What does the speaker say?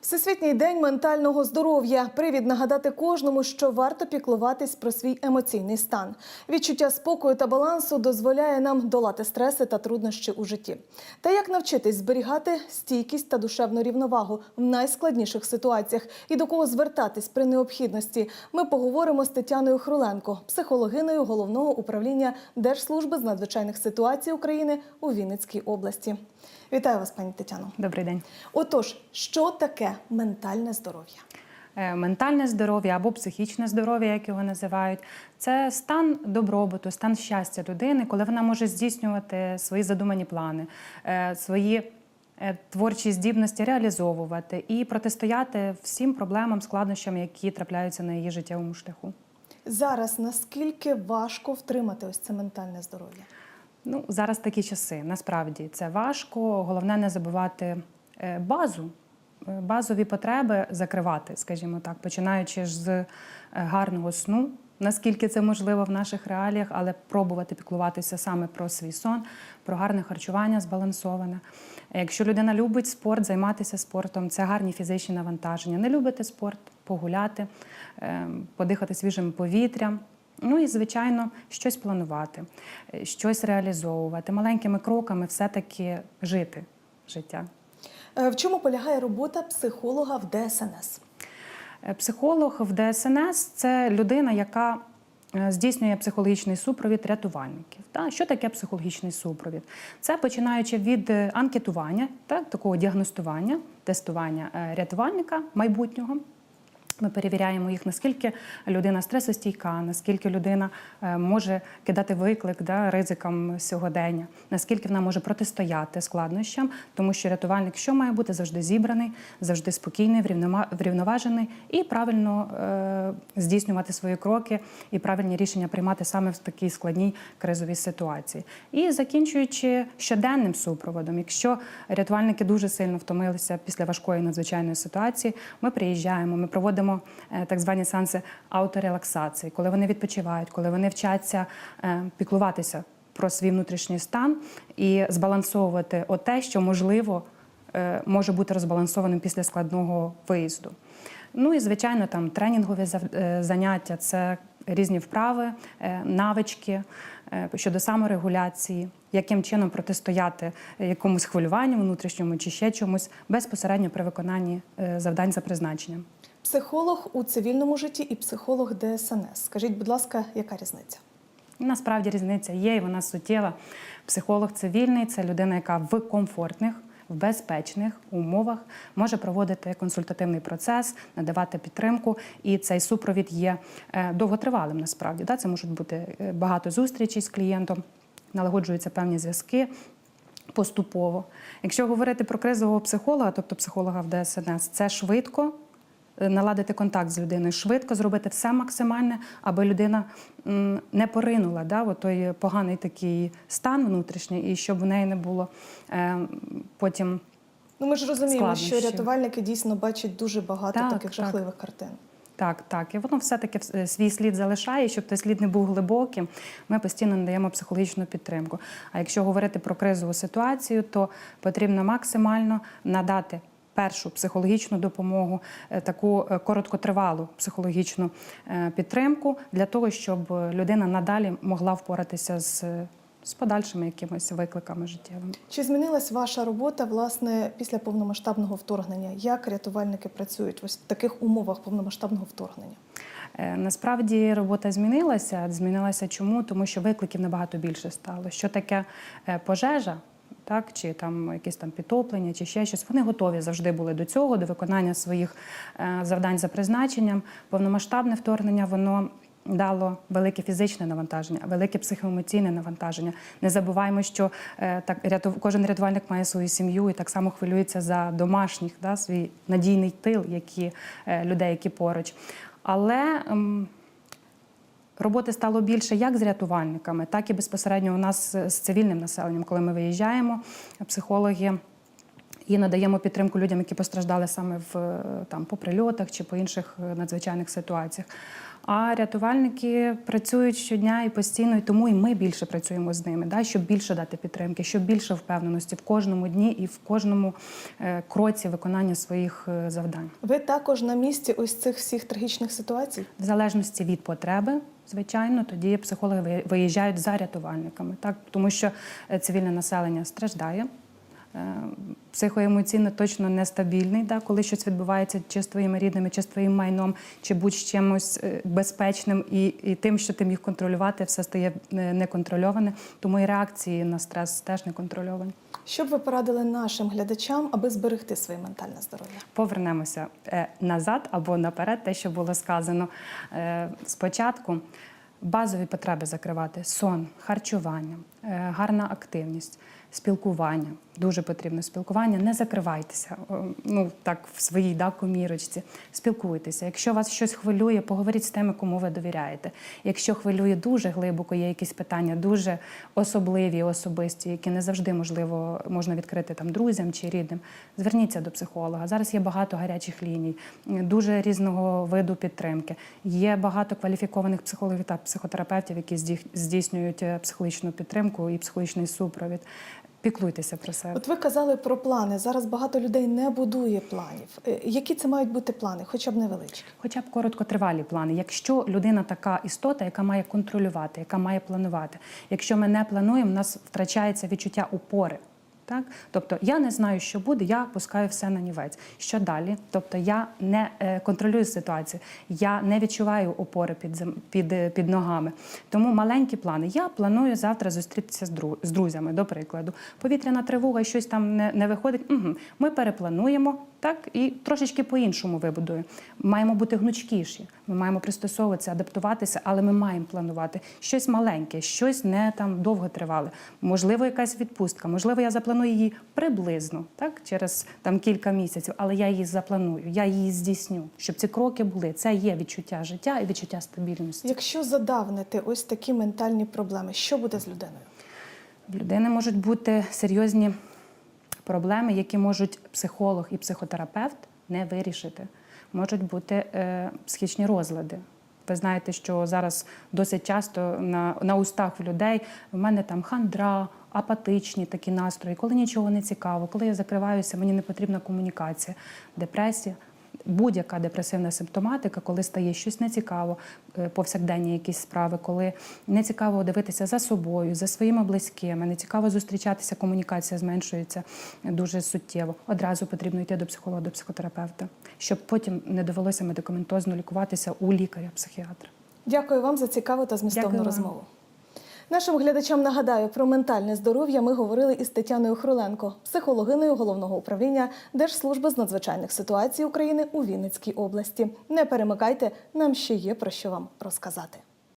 Всесвітній день ментального здоров'я. Привід нагадати кожному, що варто піклуватись про свій емоційний стан. Відчуття спокою та балансу дозволяє нам долати стреси та труднощі у житті. Та як навчитись зберігати стійкість та душевну рівновагу в найскладніших ситуаціях і до кого звертатись при необхідності. Ми поговоримо з Тетяною Хруленко, психологиною головного управління Держслужби з надзвичайних ситуацій України у Вінницькій області. Вітаю вас, пані Тетяно. Добрий день. Отож, що таке ментальне здоров'я? Е, Ментальне здоров'я або психічне здоров'я, як його називають, це стан добробуту, стан щастя людини, коли вона може здійснювати свої задумані плани, е, свої е, творчі здібності реалізовувати і протистояти всім проблемам, складнощам, які трапляються на її життєвому шляху. Зараз наскільки важко втримати ось це ментальне здоров'я? Ну, зараз такі часи. Насправді це важко. Головне не забувати е, базу, е, базові потреби закривати, скажімо так, починаючи з е, гарного сну. Наскільки це можливо в наших реаліях, але пробувати піклуватися саме про свій сон, про гарне харчування збалансоване. Якщо людина любить спорт, займатися спортом, це гарні фізичні навантаження. Не любите спорт, погуляти, е, подихати свіжим повітрям. Ну і, звичайно, щось планувати, щось реалізовувати, маленькими кроками все-таки жити життя. Е, В чому полягає робота психолога в ДСНС? Е, Психолог в ДСНС це людина, яка е, здійснює психологічний супровід рятувальників. Та що таке психологічний супровід? Це починаючи від анкетування, так, такого діагностування, тестування рятувальника майбутнього. Ми перевіряємо їх, наскільки людина стресостійка, наскільки людина е, може кидати виклик да, ризикам сьогодення, наскільки вона може протистояти складнощам, тому що рятувальник що має бути завжди зібраний, завжди спокійний, врівноважений і правильно е, здійснювати свої кроки і правильні рішення приймати саме в такій складній кризовій ситуації. І закінчуючи щоденним супроводом, якщо рятувальники дуже сильно втомилися після важкої надзвичайної ситуації, ми приїжджаємо, ми проводимо е, так звані сеанси ауторелаксації, коли вони відпочивають, коли вони вчаться е, піклуватися про свій внутрішній стан і збалансовувати те, що можливо е, може бути розбалансованим після складного виїзду. Ну і звичайно, там тренінгові заняття це різні вправи, навички щодо саморегуляції, яким чином протистояти якомусь хвилюванню внутрішньому чи ще чомусь безпосередньо при виконанні завдань за призначенням. Психолог у цивільному житті і психолог ДСНС. Скажіть, будь ласка, яка різниця? Насправді різниця є, і вона суттєва. Психолог цивільний це людина, яка в комфортних, в безпечних умовах може проводити консультативний процес, надавати підтримку, і цей супровід є е, довготривалим. Насправді це можуть бути е, багато зустрічей з клієнтом, налагоджуються певні зв'язки. Поступово, якщо говорити про кризового психолога, тобто психолога в ДСНС, це швидко наладити контакт з людиною, швидко зробити все максимальне, аби людина не поринула да, той поганий такий стан внутрішній, і щоб в неї не було е, потім. Ну ми ж розуміємо, що рятувальники дійсно бачать дуже багато Так, таких так. жахливих картин. Так, так, і воно все-таки е, свій слід залишає, щоб той слід не був глибоким. Ми постійно надаємо психологічну підтримку. А якщо говорити про кризову ситуацію, то потрібно максимально надати першу психологічну допомогу, е, таку е, короткотривалу психологічну е, підтримку для того, щоб людина надалі могла впоратися з, з подальшими якимись викликами життєвими. Чи змінилась ваша робота власне після повномасштабного вторгнення? Як рятувальники працюють ось в таких умовах повномасштабного вторгнення? Насправді робота змінилася. Змінилася чому? Тому що викликів набагато більше стало. Що таке пожежа? Так, чи там якісь там підтоплення, чи ще щось. Вони готові завжди були до цього, до виконання своїх е, завдань за призначенням. Повномасштабне вторгнення воно дало велике фізичне навантаження, велике психоемоційне навантаження. Не забуваємо, що е, так ряту, кожен рятувальник має свою сім'ю і так само хвилюється за домашніх, да, свій надійний тил, які е, людей, які поруч. Але ем, Роботи стало більше як з рятувальниками, так і безпосередньо у нас з цивільним населенням, коли ми виїжджаємо, психологи. І надаємо підтримку людям, які постраждали саме в там по прильотах чи по інших е, надзвичайних ситуаціях. А рятувальники працюють щодня і постійно, і тому і ми більше працюємо з ними, да, щоб більше дати підтримки, щоб більше впевненості в кожному дні і в кожному е, кроці виконання своїх е, завдань. Ви також на місці ось цих всіх трагічних ситуацій. В залежності від потреби, звичайно, тоді психологи виїжджають за рятувальниками, так тому що е, цивільне населення страждає. Е, Психоемоційно точно нестабільний, да, коли щось відбувається чи з твоїми рідними, чи з твоїм майном, чи будь-чимось е, безпечним, і, і тим, що ти міг контролювати, все стає е, неконтрольоване. Тому і реакції на стрес теж неконтрольовані. Що б ви порадили нашим глядачам, аби зберегти своє ментальне здоров'я? повернемося назад або наперед, те, що було сказано спочатку. Базові потреби закривати: сон, харчування, гарна активність, спілкування. Дуже потрібно спілкування. Не закривайтеся. Ну так в своїй да, комірочці. Спілкуйтеся. Якщо вас щось хвилює, поговоріть з тими, кому ви довіряєте. Якщо хвилює дуже глибоко, є якісь питання, дуже особливі, особисті, які не завжди можливо можна відкрити там друзям чи рідним. Зверніться до психолога. Зараз є багато гарячих ліній, дуже різного виду підтримки. Є багато кваліфікованих психологів та психотерапевтів, які здійснюють е, психологічну підтримку і психологічний супровід. Піклуйтеся про себе. От ви казали про плани. Зараз багато людей не будує планів. Е, Які це мають бути плани, хоча б невеличкі? Хоча б короткотривалі плани. Якщо людина така істота, яка має контролювати, яка має планувати. Якщо ми не плануємо, у нас втрачається відчуття опори. Так? Тобто я не знаю, що буде, я пускаю все на нівець. Що далі? Тобто я не е, контролюю ситуацію, я не відчуваю опори під, під, е, під ногами. Тому маленькі плани. Я планую завтра зустрітися з, дру, з друзями, до прикладу. Повітряна тривога, щось там не, не виходить. Угу. Ми переплануємо так і трошечки по-іншому вибудуємо. Маємо бути гнучкіші. Ми маємо пристосовуватися, адаптуватися, але ми маємо планувати щось маленьке, щось не там довго тривале. Можливо, якась відпустка, можливо, я запланую її приблизно, так через там кілька місяців, але я її запланую, я її здійсню, щоб ці кроки були. Це є відчуття життя і відчуття стабільності. Якщо задавнити ось такі ментальні проблеми, що буде з людиною? В людини можуть бути серйозні проблеми, які можуть психолог і психотерапевт не вирішити. Можуть бути е, психічні розлади. Ви знаєте, що зараз досить часто на, на устах у людей в мене там хандра, апатичні такі настрої, коли нічого не цікаво, коли я закриваюся, мені не потрібна комунікація, депресія. Будь-яка депресивна симптоматика, коли стає щось нецікаво, е, повсякденні якісь справи, коли не цікаво дивитися за собою, за своїми близькими, не цікаво зустрічатися, комунікація зменшується дуже суттєво. Одразу потрібно йти до психолога, до психотерапевта, щоб потім не довелося медикаментозно лікуватися у лікаря-психіатра. Дякую вам за цікаву та змістовну Дякую розмову. Нашим глядачам нагадаю про ментальне здоров'я. Ми говорили із Тетяною Хруленко, психологиною головного управління Держслужби з надзвичайних ситуацій України у Вінницькій області. Не перемикайте, нам ще є про що вам розказати.